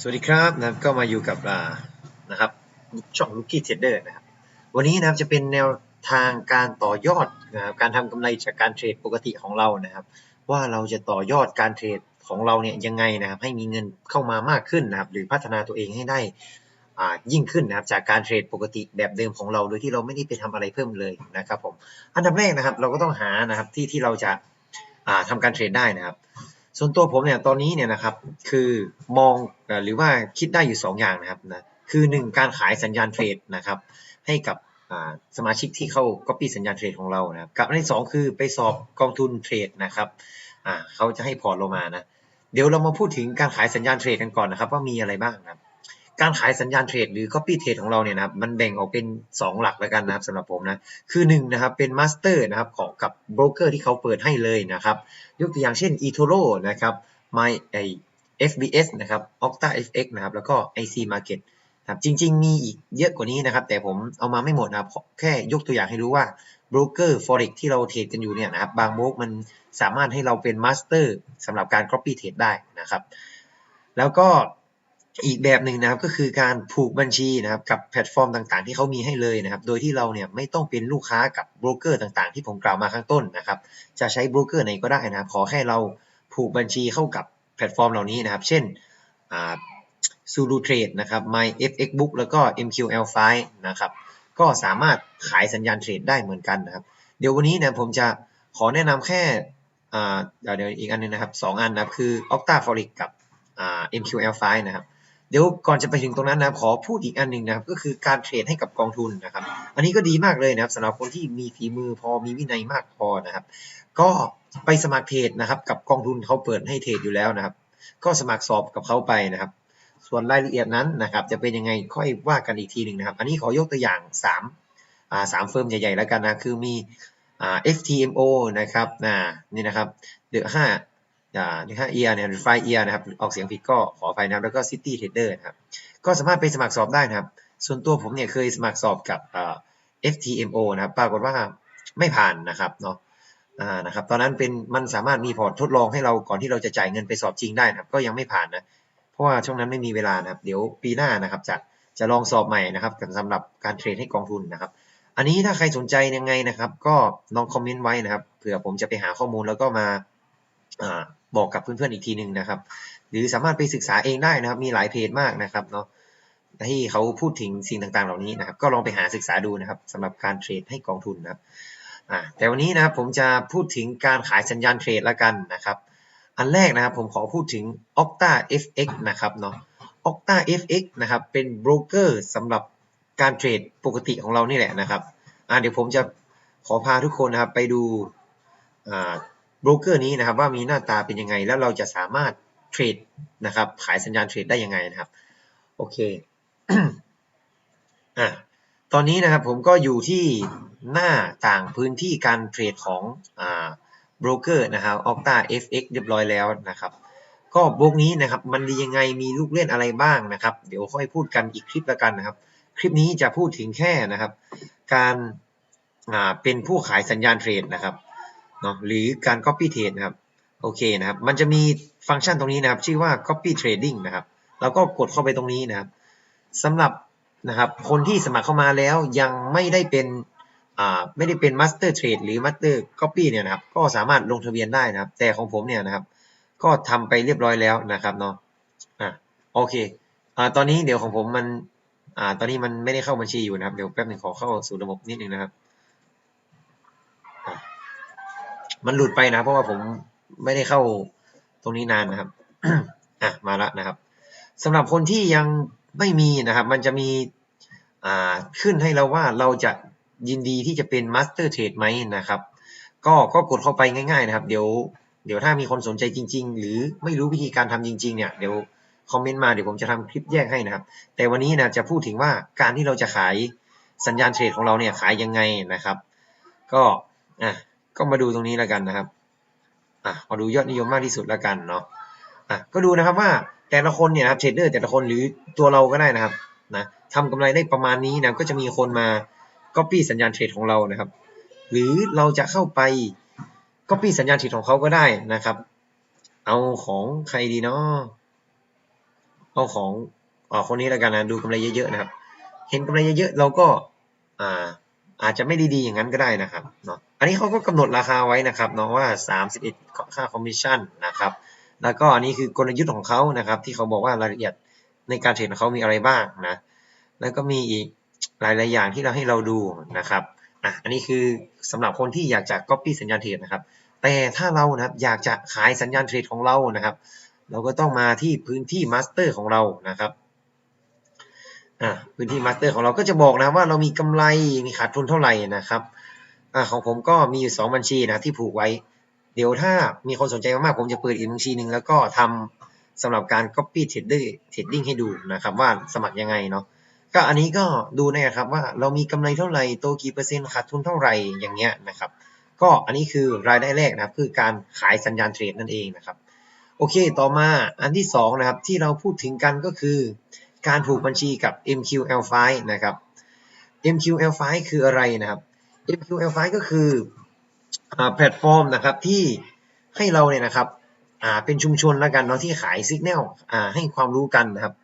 สวัสดีครับนะครับก็มาอยู่กับนะครับช่อง Lucky Trader นะครับวันนี้นะครับจะเป็นแนวทางการต่อยอดนะครับการทำกำไรจากการเทรดปกติของเรานะครับ ว่าเราจะต่อยอดการเทรดของเราเนี่ยยังไงนะครับ ให้มีเงินเข้ามามากขึ้นนะครับ หรือพัฒนาตัวเองให้ได้อ่ายิ่งขึ้นนะครับจากการเทรดปกติแบบเดิมของเราโดยที่เราไม่ได้ไปทำอะไรเพิ่มเลยนะครับผมอันดับแรกนะครับเราก็ต้องหานะครับที่ที่เราจะอ่าทำการเทรดได้นะครับ ส่วนตัวผมเนี่ยตอนนี้เนี่ยนะครับคือมองหรือว่าคิดได้อยู่ 2 อย่างนะครับนะคือ 1 การขายสัญญาณเทรดนะครับ ให้กับสมาชิกที่เข้า Copy สัญญาณเทรดของเรานะครับกับอันที่สองคือไปสอบกองทุนเทรดนะครับเขาจะให้พอร์ตเรามานะเดี๋ยวเรามาพูดถึงการขายสัญญาณเทรดกันก่อนนะครับ ว่ามีอะไรบ้างนะครับ การขายสัญญาณเทรดหรือ Copy Trade ของเราเนี่ยนะครับมันแบ่งออกเป็น 2 หลักแล้วกันนะครับสำหรับผมนะคือ1นะครับเป็นมาสเตอร์นะครับของกับโบรกเกอร์ที่เขาเปิดให้เลยนะครับยกตัวอย่างเช่น eToro นะครับ My ไอ FBS นะครับ Octa FX นะครับแล้วก็ IC Market ครับจริง ๆ มีอีกเยอะกว่านี้นะครับ แต่ผมเอามาไม่หมดนะครับแค่ยกตัวอย่างให้รู้ว่าโบรกเกอร์ Forex ที่เราเทรดกันอยู่เนี่ยนะครับบางโบรกมันสามารถให้เราเป็นมาสเตอร์สำหรับการ Copy Trade ได้นะครับ แล้วก็ อีกแบบหนึ่งนะครับก็คือการผูกบัญชีนะครับกับแพลตฟอร์มต่างๆ ที่เขามีให้เลยนะครับ โดยที่เราเนี่ยไม่ต้องเป็นลูกค้ากับโบรกเกอร์ต่างๆ ที่ผมกล่าวมาข้างต้นนะครับ จะใช้โบรกเกอร์ไหนก็ได้นะครับ ขอแค่เราผูกบัญชีเข้ากับแพลตฟอร์มเหล่านี้นะครับ เช่นอ่า Zulu Trade นะครับ My FX Book แล้วก็ MQL5 นะครับ ก็สามารถขายสัญญาณเทรดได้เหมือนกันนะครับ เดี๋ยววันนี้นี่ยผมจะขอแนะนำแค่อ่าเดี๋ยวอีกอันหนึงนะครับสองอันนะครับคือ Octa Forex กับอ่า MQL5 นะครับ เดี๋ยวก่อนจะไปถึงตรงนั้นนะขอพูดอีกอันหนึ่งนะครับก็คือการเทรดให้กับกองทุนนะครับ อันนี้ก็ดีมากเลยนะครับสำหรับคนที่มีฝีมือพอมีวินัยมากพอนะครับ ก็ไปสมัครเทรดนะครับ กับกองทุนเขาเปิดให้เทรดอยู่แล้วนะครับ ก็สมัครสอบกับเขาไปนะครับ ส่วนรายละเอียดนั้นนะครับ จะเป็นยังไงค่อยว่ากันอีกทีหนึ่งนะครับ อันนี้ขอยกตัวอย่าง3อ่าสามเฟิร์มใหญ่ๆแล้วกันนะคือมีอ่า FTMO นะครับนะนี่นะครับเดอะห้า อ่านี่ฮะเอียเนี่ยหรือไฟเอียนะครับออกเสียงผิดก็ขออภัยนะครับแล้วก็ City Trader นะครับก็สามารถไปสมัครสอบได้นะครับ ส่วนตัวผมเนี่ยเคยสมัครสอบกับอ่า FTMO นะครับปรากฏว่าไม่ผ่านนะครับเนาะอ่านะครับตอนนั้นเป็นมันสามารถมีพอร์ตทดลองให้เราก่อนที่เราจะจ่ายเงินไปสอบจริงได้นะครับ ก็ยังไม่ผ่านนะเพราะว่าช่วงนั้นไม่มีเวลานะครับ เดี๋ยวปีหน้านะครับจะจะลองสอบใหม่นะครับสำหรับการเทรดให้กองทุนนะครับ อันนี้ถ้าใครสนใจยังไงนะครับ ก็ลองคอมเมนต์ไว้นะครับเผื่อผมจะไปหาข้อมูลแล้วก็มาอ่า บอกกับเพื่อนๆอีกทีหนึ่งนะครับ หรือสามารถไปศึกษาเองได้นะครับ มีหลายเพจมากนะครับเนาะที่เขาพูดถึงสิ่งต่างๆ เหล่านี้นะครับ ก็ลองไปหาศึกษาดูนะครับสำหรับการเทรดให้กองทุนนะครับแต่วันนี้นะครับผมจะพูดถึงการขายสัญญาณเทรดละกันนะครับ อันแรกนะครับผมขอพูดถึง Octa FX นะครับเนาะ Octa FX นะครับเป็นโบรกเกอร์สำหรับการเทรดปกติของเรานี่แหละนะครับเดี๋ยวผมจะขอพาทุกคนนะครับไปดูอ่า โบรกเกอร์นี้นะครับว่ามีหน้าตาเป็นยังไง แล้วเราจะสามารถเทรดนะครับขายสัญญาณเทรดได้ยังไงนะครับโอเคอะตอนนี้นะครับผมก็อยู่ที่หน้าต่างพื้นที่การเทรดของอ่าโบรกเกอร์นะครับ Octa FX เรียบร้อยแล้วนะครับ ก็โบรกนี้นะครับมันดียังไงมีลูกเล่นอะไรบ้างนะครับ เดี๋ยวค่อยพูดกันอีกคลิปล้วกันนะครับ คลิปนี้จะพูดถึงแค่นะครับ การอ่าเป็นผู้ขายสัญญาณเทรดนะครับ เนาะหรือการ copy trade นะครับโอเคนะครับ มันจะมีฟังก์ชันตรงนี้นะครับ ชื่อว่า copy trading นะครับเราก็กดเข้าไปตรงนี้นะครับสำหรับนะครับคนที่สมัครเข้ามาแล้วยังไม่ได้เป็นอ่าไม่ได้เป็น master trade หรือ master copy เนี่ยนะครับ ก็สามารถลงทะเบียนได้นะครับ แต่ของผมเนี่ยนะครับ ก็ทำไปเรียบร้อยแล้วนะครับเนาะอะโอเคอ่าตอนนี้เดี๋ยวของผมมันอ่าตอนนี้มันไม่ได้เข้าบัญชีอยู่นะครับ เดี๋ยวแป๊บหนึงขอเข้าสู่ระบบนิดนึงนะครับ มันหลุดไปนะ เพราะว่าผมไม่ได้เข้าตรงนี้นานนะครับ อะ มาละนะครับสำหรับคนที่ยังไม่มีนะครับ มันจะมีอ่าขึ้นให้เราว่าเราจะยินดีที่จะเป็น Master Trade ไหมนะครับ ก็ก็กดเข้าไปง่าย ๆ นะครับ เดี๋ยวเดี๋ยวถ้ามีคนสนใจจริง ๆ หรือไม่รู้วิธีการทำจริง ๆ เนี่ยเดี๋ยวคอมเมนต์มาเดี๋ยวผมจะทำคลิปแยกให้นะครับ แต่วันนี้นะจะพูดถึงว่าการที่เราจะขายสัญญาณเทรดของเราเนี่ยขายยังไงนะครับ ก็อะ ก็มาดูตรงนี้แล้วกันนะครับอะมาดูยอดนิยมมากที่สุดแล้วกันเนาะอะก็ดูนะครับว่าแต่ละคนเนี่ยนะครับเทรดเดอร์แต่ละคนหรือตัวเราก็ได้นะครับนะทำกำไรได้ประมาณนี้นะก็จะมีคนมา copy สัญญาณเทรดของเรานะครับ หรือเราจะเข้าไป copy สัญญาณเทรดของเขาก็ได้นะครับ เอาของใครดีเนาะเอาของอคนนี้แล้วกันนะดูกำไรเยอะๆนะครับ เห็นกำไรเยอะๆเราก็อ่าอาจจะไม่ดีๆอย่างนั้นก็ได้นะครับเนาะ อันนี้เขาก็กำหนดราคาไว้นะครับเนาะว่า 31 ค่าคอมมิชชั่นนะครับ แล้วก็อันนี้คือกลยุทธ์ของเขานะครับ ที่เขาบอกว่ารายละเอียดในการเทรดของเขามีอะไรบ้างนะ แล้วก็มีอีกหลายๆอย่างที่เราให้เราดูนะครับอะอันนี้คือสำหรับคนที่อยากจะ copy สัญญาณเทรดนะครับ แต่ถ้าเรานะครับอยากจะขายสัญญาณเทรดของเรานะครับ เราก็ต้องมาที่พื้นที่มาสเตอร์ของเรานะครับอ่าพื้นที่มาสเตอร์ของเราก็จะบอกนะว่าเรามีกำไรมีขาดทุนเท่าไหร่นะครับ อ่าของผมก็มีอยู่ 2 บัญชีนะที่ผูกไว้ เดี๋ยวถ้ามีคนสนใจมากๆผมจะเปิดอีกบัญชีหนึ่งแล้วก็ทำสำหรับการ copy trader trading ให้ดูนะครับว่าสมัครยังไงเนาะก็อันนี้ก็ดูนะครับว่าเรามีกำไรเท่าไหร่โตกี่เปอร์เซ็นต์ขาดทุนเท่าไหร่อย่างเงี้ยนะครับ ก็อันนี้คือรายได้แรกนะครับคือการขายสัญญาณเทรดนั่นเองนะครับโอเคต่อมาอันที่2นะครับที่เราพูดถึงกันก็คือ การผูกบัญชีกับ MQL5 นะครับ MQL5 คืออะไรนะครับ MQL5 ก็คือแพลตฟอร์มนะครับที่ให้เราเนี่ยนะครับเป็นชุมชนแล้วกันเนาะที่ขายซิกแนลให้ความรู้กันนะครับ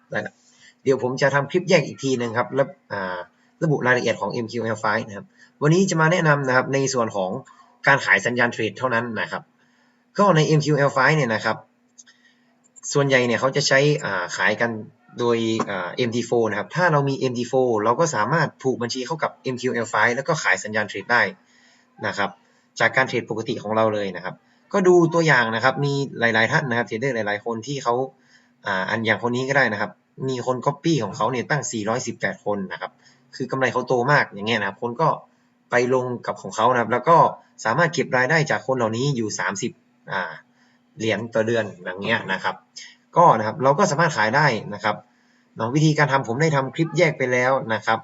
เดี๋ยวผมจะทำคลิปแยกอีกทีนึงครับและระบุรายละเอียดของ MQL5 นะครับวันนี้จะมาแนะนำนะครับในส่วนของการขายสัญญาณเทรดเท่านั้นนะครับ ก็ใน MQL5 เนี่ยนะครับ ส่วนใหญ่เนี่ยเขาจะใช้ขายกัน โดย MT4 นะครับ ถ้าเรามี MT4 เราก็สามารถผูกบัญชีเข้ากับ MQL5 แล้วก็ขายสัญญาณเทรดได้นะครับ จากการเทรดปกติของเราเลยนะครับ ก็ดูตัวอย่างนะครับ มีหลาย ๆ ท่านนะครับเทรดเดอร์หลาย ๆ คนที่เขาอันอย่างคนนี้ก็ได้นะครับ มีคน Copy ของเขาเนี่ยตั้ง 418 คนนะครับ คือกำไรเขาโตมากอย่างเงี้ยนะครับ คนก็ไปลงกับของเขานะครับ แล้วก็สามารถเก็บรายได้จากคนเหล่านี้อยู่ 30อ่าเหรียญต่อเดือนอย่างเงี้ยนะครับ ก็นะครับเราก็สามารถขายได้นะครับเนาะวิธีการทำผมได้ทำคลิปแยกไปแล้วนะครับ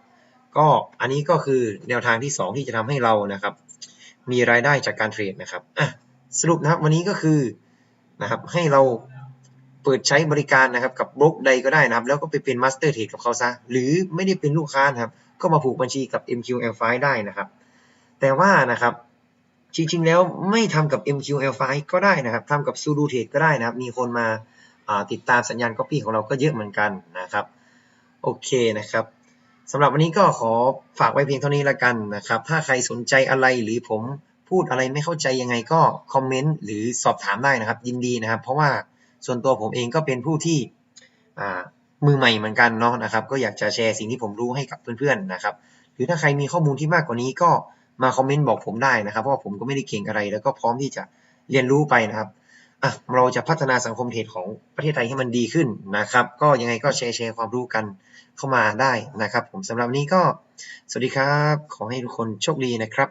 ก็อันนี้ก็คือแนวทางที่ 2 ที่จะทำให้เรานะครับ มีรายได้จากการเทรดนะครับอะสรุปนะครับวันนี้ก็คือนะครับให้เราเปิดใช้บริการนะครับกับบล็อกใดก็ได้นะครับ แล้วก็ไปเป็นมาสเตอร์เทรดกับเขาซะหรือไม่ได้เป็นลูกค้านะครับ ก็มาผูกบัญชีกับ MQL5 ได้นะครับ แต่ว่านะครับจริงๆแล้วไม่ทำกับ MQL5 ก็ได้นะครับทำกับ Sudo Trade ก็ได้นะครับ มีคนมา ติดตามสัญญาณ Copy ของเราก็เยอะเหมือนกันนะครับโอเคนะครับสำหรับวันนี้ก็ขอฝากไว้เพียงเท่านี้ละกันนะครับ ถ้าใครสนใจอะไรหรือผมพูดอะไรไม่เข้าใจยังไงก็คอมเมนต์หรือสอบถามได้นะครับ ยินดีนะครับ เพราะว่าส่วนตัวผมเองก็เป็นผู้ที่มือใหม่เหมือนกันเนาะนะครับ ก็อยากจะแชร์สิ่งที่ผมรู้ให้กับเพื่อนๆนะครับ หรือถ้าใครมีข้อมูลที่มากกว่านี้ก็มาคอมเมนต์บอกผมได้นะครับ เพราะว่าผมก็ไม่ได้เก่งอะไร แล้วก็พร้อมที่จะเรียนรู้ไปนะครับ อะเราจะพัฒนาสังคมเทรดของประเทศไทยให้มันดีขึ้นนะครับ ก็ยังไงก็แชร์แชร์ความรู้กันเข้ามาได้นะครับ ผมสำหรับนี้ก็สวัสดีครับ ขอให้ทุกคนโชคดีนะครับ